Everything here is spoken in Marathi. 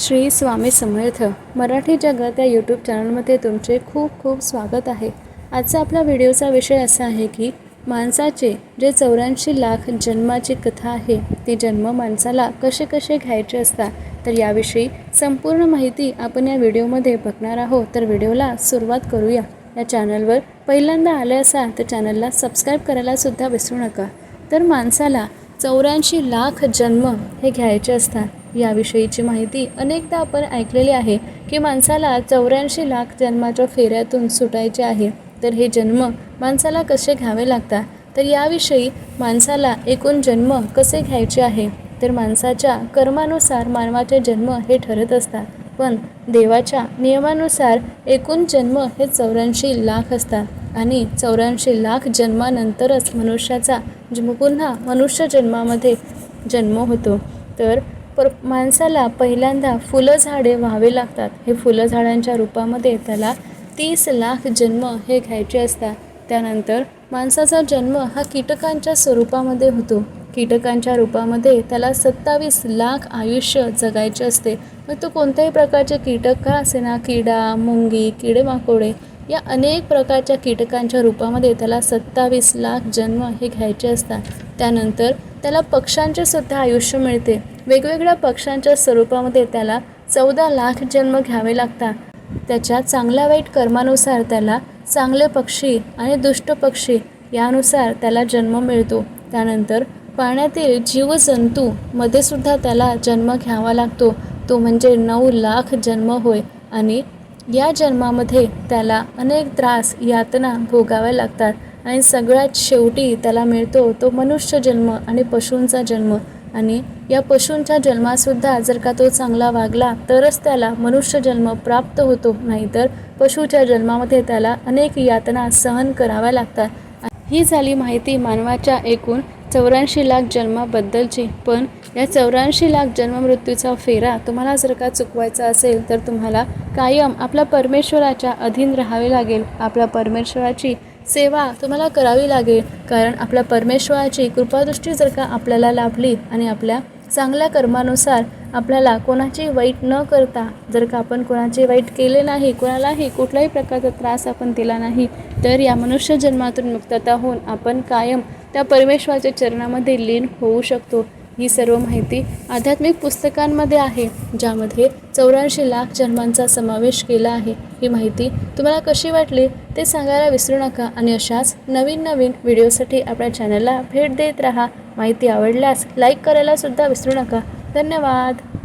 श्री स्वामी समर्थ मराठी जगत या यूट्यूब चॅनलमध्ये तुमचे खूप खूप स्वागत आहे. आजचा आपला व्हिडिओचा विषय असा आहे की माणसाचे जे चौऱ्याऐंशी लाख जन्माची कथा आहे ती जन्म माणसाला कसे कसे घ्यायचे असतात तर याविषयी संपूर्ण माहिती आपण या व्हिडिओमध्ये बघणार आहोत. तर व्हिडिओला सुरुवात करूया. या चॅनलवर पहिल्यांदा आले असाल तर चॅनलला सबस्क्राईब करायलासुद्धा विसरू नका. तर माणसाला चौऱ्याऐंशी लाख जन्म हे घ्यायचे असतात. याविषयीची माहिती अनेकदा आपण ऐकलेली आहे की माणसाला चौऱ्याऐंशी लाख जन्माच्या फेऱ्यातून सुटायचे आहे. तर हे जन्म माणसाला कसे घ्यावे लागतात? तर याविषयी माणसाला एकूण जन्म कसे घ्यायचे आहे? तर माणसाच्या कर्मानुसार मानवाचे जन्म हे ठरत असतात. पण देवाच्या नियमानुसार एकूण जन्म हे चौऱ्याऐंशी लाख असतात. आणि चौऱ्याऐंशी लाख जन्मानंतरच मनुष्याचा म्हणजे पुन्हा मनुष्य जन्मामध्ये जन्म होतो. तर पर माणसाला पहिल्यांदा फुलं झाडे व्हावे लागतात. हे फुलं झाडांच्या रूपामध्ये त्याला तीस लाख जन्म हे घ्यायचे असतात. त्यानंतर माणसाचा जन्म हा कीटकांच्या स्वरूपामध्ये होतो. कीटकांच्या रूपामध्ये त्याला सत्तावीस लाख आयुष्य जगायचे असते. मग तो कोणत्याही प्रकारचे कीटक का असेना? किडा मुंगी किडेमाकोडे या अनेक प्रकारच्या कीटकांच्या रूपामध्ये त्याला सत्तावीस लाख जन्म हे घ्यायचे असतात. त्यानंतर त्याला पक्ष्यांचे सुद्धा आयुष्य मिळते. वेगवेगळ्या पक्षांच्या स्वरूपामध्ये त्याला चौदा लाख जन्म घ्यावे लागतात. त्याच्या चांगल्या वाईट कर्मानुसार त्याला चांगले पक्षी आणि दुष्ट पक्षी यानुसार त्याला जन्म मिळतो. त्यानंतर पाण्यातील जीवजंतूमध्ये सुद्धा त्याला जन्म घ्यावा लागतो. तो म्हणजे नऊ लाख जन्म होय आणि या जन्मामध्ये त्याला अनेक त्रास यातना भोगाव्या लागतात आणि सगळ्यात शेवटी त्याला मिळतो तो मनुष्य जन्म आणि पशूंचा जन्म. आणि या पशूंच्या जन्मातसुद्धा जर का तो चांगला वागला तरच त्याला मनुष्य जन्म प्राप्त होतो. नाहीतर पशूच्या जन्मामध्ये त्याला अनेक यातना सहन कराव्या लागतात. ही झाली माहिती मानवाच्या एकूण चौऱ्याऐंशी लाख जन्माबद्दलची. पण या चौऱ्याऐंशी लाख जन्ममृत्यूचा फेरा तुम्हाला जर का चुकवायचा असेल तर तुम्हाला कायम आपल्या परमेश्वराच्या अधीन राहावे लागेल. आपल्या परमेश्वराची सेवा तुम्हाला करावी लागेल. कारण आपल्या परमेश्वराची कृपादृष्टी जर का आपल्याला लाभली आणि आपल्या चांगल्या कर्मानुसार आपल्याला कोणाची वाईट न करता जर का आपण कोणाचे वाईट केले नाही कोणालाही कुठल्याही प्रकारचा त्रास आपण दिला नाही तर या मनुष्य जन्मातून मुक्तता होऊन आपण कायम त्या परमेश्वराच्या चरणामध्ये लीन होऊ शकतो. ही सर्व माहिती आध्यात्मिक पुस्तकांमध्ये आहे ज्यामध्ये चौऱ्याऐंशी लाख जन्मांचा समावेश केला आहे. ही माहिती तुम्हाला कशी वाटली ते सांगायला विसरू नका आणि अशाच नवीन नवीन व्हिडिओसाठी आपल्या चॅनलला भेट देत राहा. माहिती आवडल्यास लाईक करायला सुद्धा विसरू नका. धन्यवाद.